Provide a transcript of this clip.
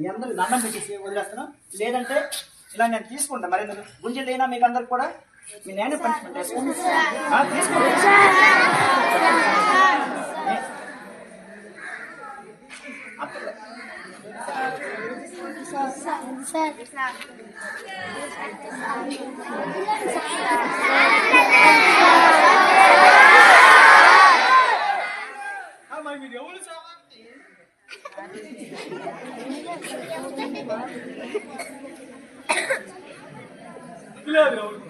మీ అందరూ దండం పెట్టేసి వదిలేస్తాను లేదంటే ఇలా నేను తీసుకుంటాను మరి గుంజలు లేనా మీకు అందరికి కూడా? మీ నేను పనిష్మెంట్ తీసుకోండి. మరి మీరు ఎవరు Claro.